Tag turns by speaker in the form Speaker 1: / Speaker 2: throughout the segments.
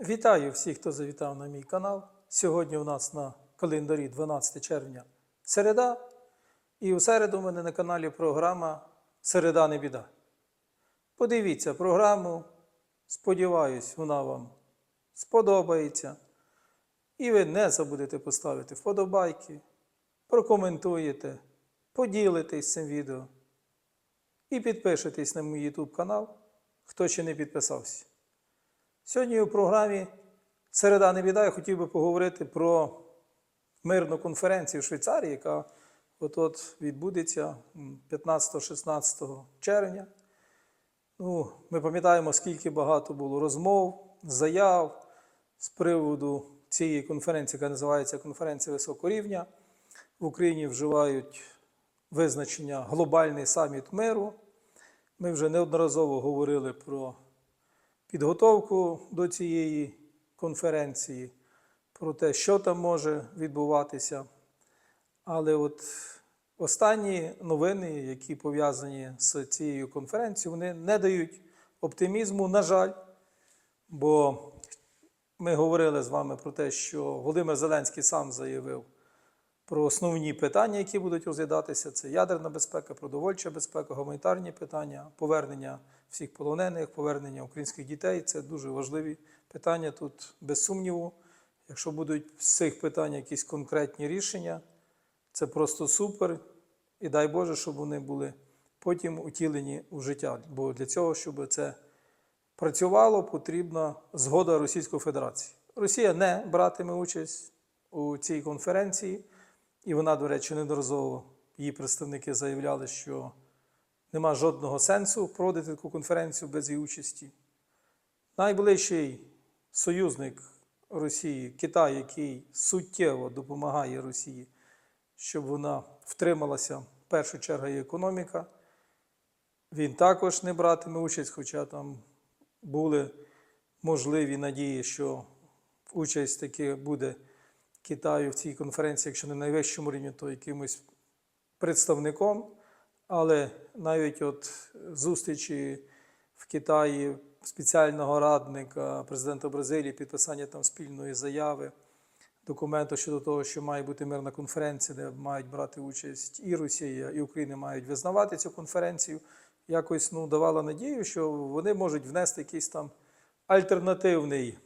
Speaker 1: Вітаю всіх, хто завітав на мій канал. Сьогодні у нас на календарі 12 червня середа. І у середу у мене на каналі програма Середа не біда. Подивіться програму. Сподіваюсь, вона вам сподобається. І ви не забудете поставити вподобайки, прокоментуєте, поділитесь цим відео і підпишитесь на мій YouTube канал, хто ще не підписався. Сьогодні у програмі Середа не біда я хотів би поговорити про мирну конференцію в Швейцарії, яка от-от відбудеться 15-16 червня. Ну, ми пам'ятаємо, скільки багато було розмов, заяв з приводу цієї конференції, яка називається Конференція високого рівня. В Україні вживають визначення глобальний саміт миру. Ми вже неодноразово говорили про підготовку до цієї конференції, про те, що там може відбуватися. Але от останні новини, які пов'язані з цією конференцією, вони не дають оптимізму, на жаль, бо ми говорили з вами про те, що Володимир Зеленський сам заявив про основні питання, які будуть розглядатися: це ядерна безпека, продовольча безпека, гуманітарні питання, повернення всіх полонених, повернення українських дітей. Це дуже важливі питання. Тут без сумніву. Якщо будуть з цих питань якісь конкретні рішення, це просто супер. І дай Боже, щоб вони були потім утілені у життя. Бо для цього, щоб це працювало, потрібна згода Російської Федерації. Росія не братиме участь у цій конференції, і вона, до речі, неодноразово її представники заявляли, що нема жодного сенсу проводити таку конференцію без її участі. Найближчий союзник Росії, Китай, який суттєво допомагає Росії, щоб вона втрималася в першу чергу її економіка. Він також не братиме участь, хоча там були можливі надії, що участь таки буде Китаю в цій конференції, якщо не на найвищому рівні, то якимось представником. Але навіть от зустрічі в Китаї спеціального радника президента Бразилії, підписання там спільної заяви, документу щодо того, що має бути мирна конференція, де мають брати участь і Росія, і Україна мають визнавати цю конференцію, якось ну, давала надію, що вони можуть внести якийсь там альтернативний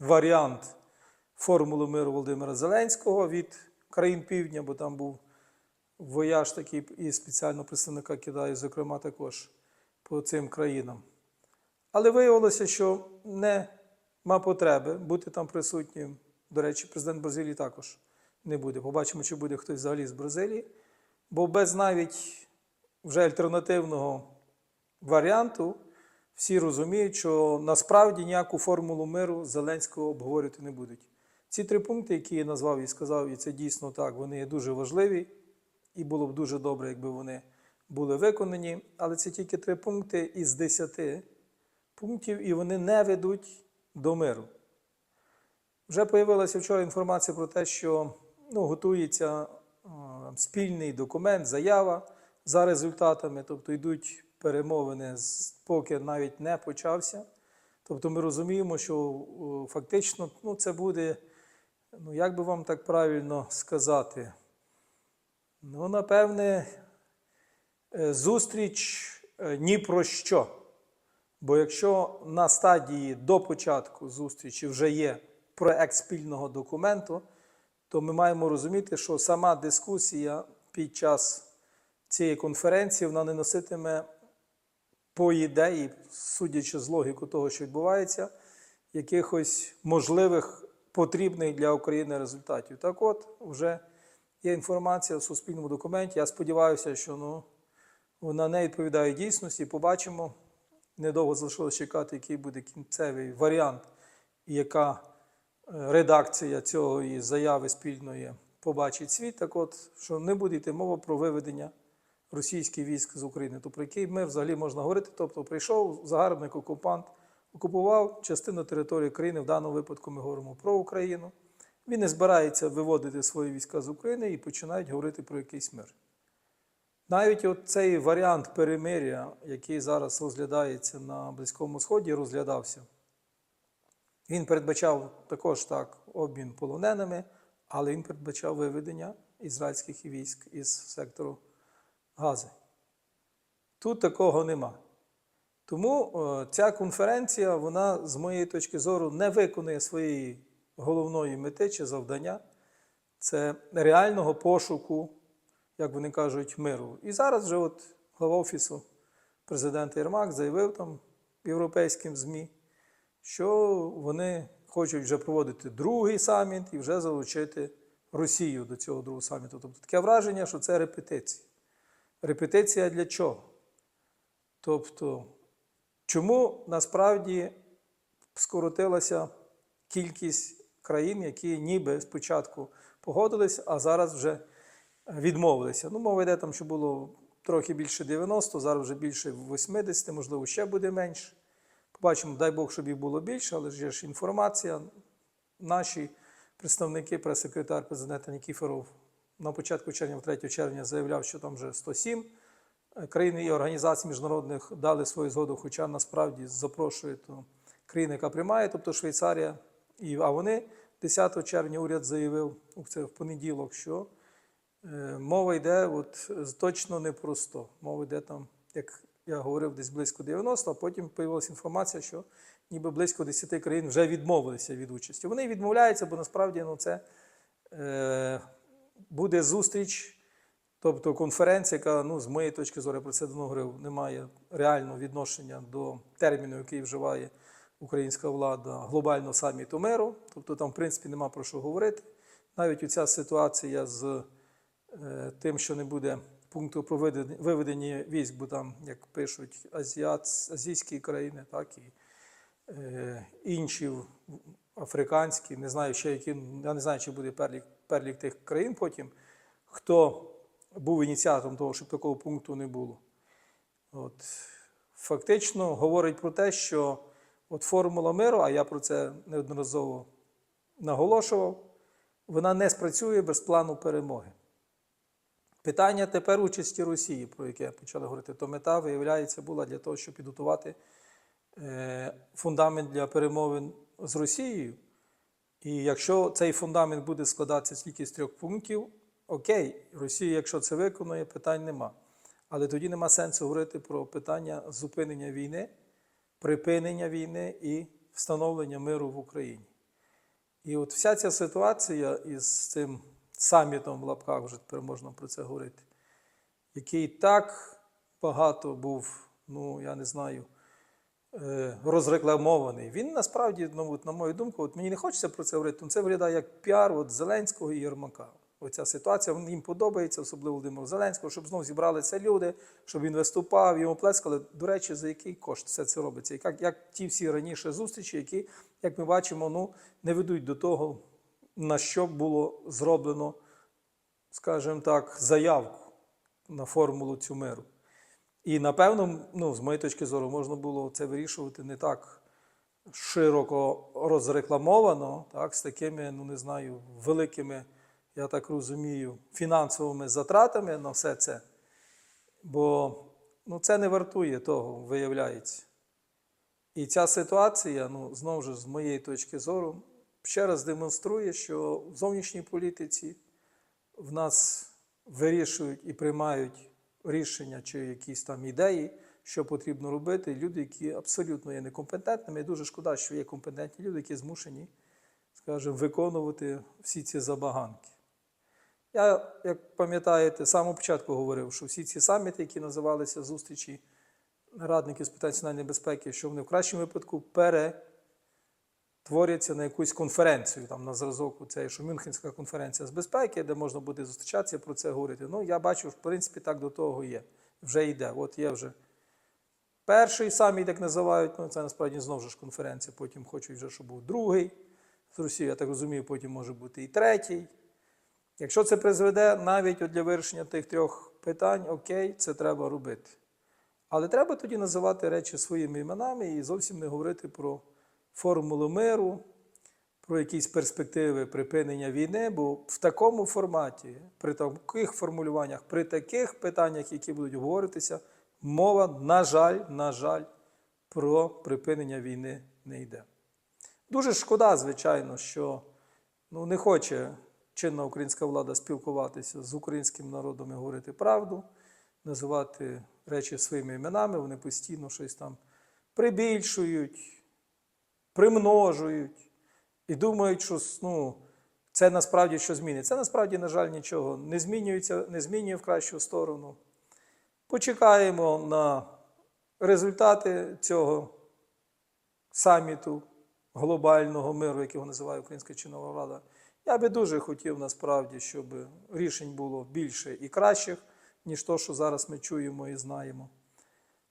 Speaker 1: варіант формули миру Володимира Зеленського від країн Півдня, бо там був вояж такий і спеціального представника Китаю, зокрема, також по цим країнам. Але виявилося, що нема потреби бути там присутнім. До речі, президент Бразилії також не буде. Побачимо, чи буде хтось взагалі з Бразилії. Бо без навіть вже альтернативного варіанту всі розуміють, що насправді ніяку формулу миру Зеленського обговорювати не будуть. Ці три пункти, які я назвав і сказав, і це дійсно так, вони є дуже важливі, і було б дуже добре, якби вони були виконані. Але це тільки три пункти із десяти пунктів, і вони не ведуть до миру. Вже з'явилася вчора інформація про те, що ну, готується е, спільний документ, заява за результатами, тобто йдуть перемовини, поки навіть не почався. Тобто ми розуміємо, що фактично ну, це буде, ну як би вам так правильно сказати, ну, напевне, е, зустріч е, ні про що. Бо якщо на стадії до початку зустрічі вже є проект спільного документу, то ми маємо розуміти, що сама дискусія під час цієї конференції вона не носитиме по ідеї, судячи з логіку того, що відбувається, якихось можливих потрібних для України результатів. Так от, вже є інформація в суспільному документі. Я сподіваюся, що ну, вона не відповідає дійсності. Побачимо. Недовго залишилось чекати, який буде кінцевий варіант, яка е, редакція цієї заяви спільної побачить світ. Так от, що не буде йти мова про виведення російських військ з України, то про який ми взагалі можна говорити. Тобто прийшов загарбник, окупант, окупував частину території країни. В даному випадку ми говоримо про Україну. Він не збирається виводити свої війська з України і починають говорити про якийсь мир. Навіть цей варіант перемиря, який зараз розглядається на Близькому Сході, розглядався Він передбачав також так обмін полоненими, але він передбачав виведення ізраїльських військ із сектору Гази. Тут такого нема. Тому е, ця конференція, вона, з моєї точки зору, не виконує своєї головної мети чи завдання це реального пошуку, як вони кажуть, миру. І зараз вже от глава офісу президента Єрмак заявив там європейським ЗМІ, що вони хочуть вже проводити другий саміт і вже залучити Росію до цього другого саміту. Тобто таке враження, що це репетиція. Репетиція для чого? Тобто, чому насправді скоротилася кількість країн, які ніби спочатку погодились, а зараз вже відмовилися. Ну, мова йде там, що було трохи більше 90, зараз вже більше 80, можливо, ще буде менше. Побачимо, дай Бог, щоб їх було більше, але ж є ж інформація. Наші представники, прес-секретар президента Нікіфоров на початку червня, 3 червня, заявляв, що там вже 107 країн і організацій міжнародних дали свою згоду, хоча насправді запрошує то країна, яка приймає, тобто Швейцарія. І, а вони 10 червня уряд заявив це в понеділок, що е, мова йде от, точно не про 100. Мова йде там, як я говорив, десь близько 90, а потім з'явилася інформація, що ніби близько 10 країн вже відмовилися від участі. Вони відмовляються, бо насправді ну, це е, буде зустріч, тобто конференція, яка, ну, з моєї точки зору, про це давно говорив, не має реального відношення до терміну, який вживає українська влада глобального саміту миру. Тобто там, в принципі, нема про що говорити. Навіть оця ситуація з е, тим, що не буде пункту про виведення- військ, бо там, як пишуть, азіат, азійські країни, так і е, інші африканські, не знаю ще які, я не знаю, чи буде перелік, перелік тих країн потім, хто був ініціатором того, щоб такого пункту не було. От, фактично говорить про те, що от формула миру, а я про це неодноразово наголошував, вона не спрацює без плану перемоги. Питання тепер участі Росії, про яке почали говорити, то мета, виявляється, була для того, щоб підготувати е, фундамент для перемовин з Росією. І якщо цей фундамент буде складатися тільки з трьох пунктів, окей, Росія, якщо це виконує, питань нема. Але тоді нема сенсу говорити про питання зупинення війни, припинення війни і встановлення миру в Україні. І от вся ця ситуація із цим самітом в лапках, вже тепер можна про це говорити, який так багато був, ну я не знаю, е, розрекламований. Він насправді, ну, от, на мою думку, от мені не хочеться про це говорити, але це виглядає як піар от Зеленського і Єрмака. Оця ситуація їм подобається, особливо Володимиру Зеленського, щоб знову зібралися люди, щоб він виступав, йому плескали. До речі, за який кошт все це робиться? І як, як ті всі раніше зустрічі, які, як ми бачимо, ну, не ведуть до того, на що було зроблено, скажімо так, заявку на формулу цю миру. І напевно, ну, з моєї точки зору, можна було це вирішувати не так широко розрекламовано, так, з такими, ну не знаю, великими, я так розумію, фінансовими затратами на все це. Бо ну, це не вартує того, виявляється. І ця ситуація, ну, знову ж, з моєї точки зору, ще раз демонструє, що в зовнішній політиці в нас вирішують і приймають рішення чи якісь там ідеї, що потрібно робити, люди, які абсолютно є некомпетентними. І дуже шкода, що є компетентні люди, які змушені, скажімо, виконувати всі ці забаганки. Я, як пам'ятаєте, з самого початку говорив, що всі ці саміти, які називалися зустрічі радників з питань національної безпеки, що вони в кращому випадку перетворяться на якусь конференцію, там на зразок цієї, що Мюнхенська конференція з безпеки, де можна буде зустрічатися про це говорити. Ну, я бачу, в принципі, так до того є. Вже йде. От є вже перший саміт, як називають, ну це насправді знову ж конференція, потім хочуть вже, щоб був другий з Росією, я так розумію, потім може бути і третій. Якщо це призведе навіть для вирішення тих трьох питань, окей, це треба робити. Але треба тоді називати речі своїми іменами і зовсім не говорити про формулу миру, про якісь перспективи припинення війни, бо в такому форматі, при таких формулюваннях, при таких питаннях, які будуть обговорюватися, мова, на жаль, на жаль, про припинення війни не йде. Дуже шкода, звичайно, що ну, не хоче чинна українська влада спілкуватися з українським народом і говорити правду, називати речі своїми іменами. Вони постійно щось там прибільшують, примножують і думають, що ну, це насправді що змінить. Це насправді, на жаль, нічого не змінюється, не змінює в кращу сторону. Почекаємо на результати цього саміту глобального миру, як його називає українська чинова влада. Я би дуже хотів насправді, щоб рішень було більше і кращих, ніж то, що зараз ми чуємо і знаємо.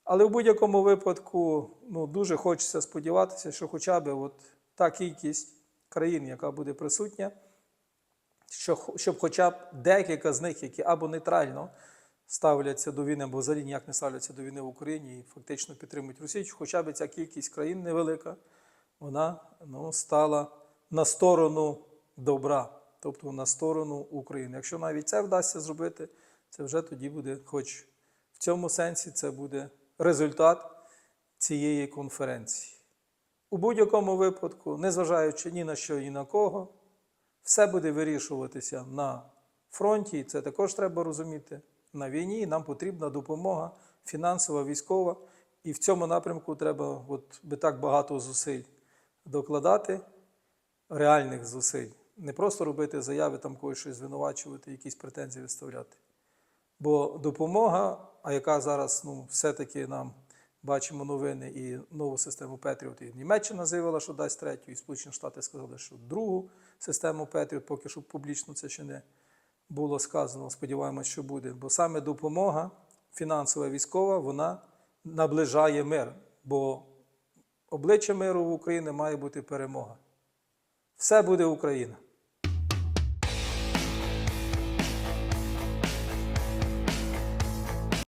Speaker 1: Але в будь-якому випадку ну, дуже хочеться сподіватися, що хоча б от та кількість країн, яка буде присутня, що, щоб хоча б декілька з них, які або нейтрально ставляться до війни, або взагалі ніяк не ставляться до війни в Україні і фактично підтримують Росію, хоча б ця кількість країн невелика, вона ну, стала на сторону добра, тобто на сторону України. Якщо навіть це вдасться зробити, це вже тоді буде, хоч в цьому сенсі, це буде результат цієї конференції. У будь-якому випадку, незважаючи ні на що і на кого, все буде вирішуватися на фронті, і це також треба розуміти. На війні нам потрібна допомога фінансова, військова. І в цьому напрямку треба от, би так багато зусиль докладати, реальних зусиль. Не просто робити заяви, там когось щось звинувачувати, якісь претензії виставляти. Бо допомога, а яка зараз ну, все-таки нам бачимо новини і нову систему Петріот, і Німеччина заявила, що дасть третю, і Сполучені Штати сказали, що другу систему Петріот, поки що публічно це ще не було сказано. Сподіваємось, що буде. Бо саме допомога фінансова військова, вона наближає мир. Бо обличчя миру в Україні має бути перемога. Все буде Україна.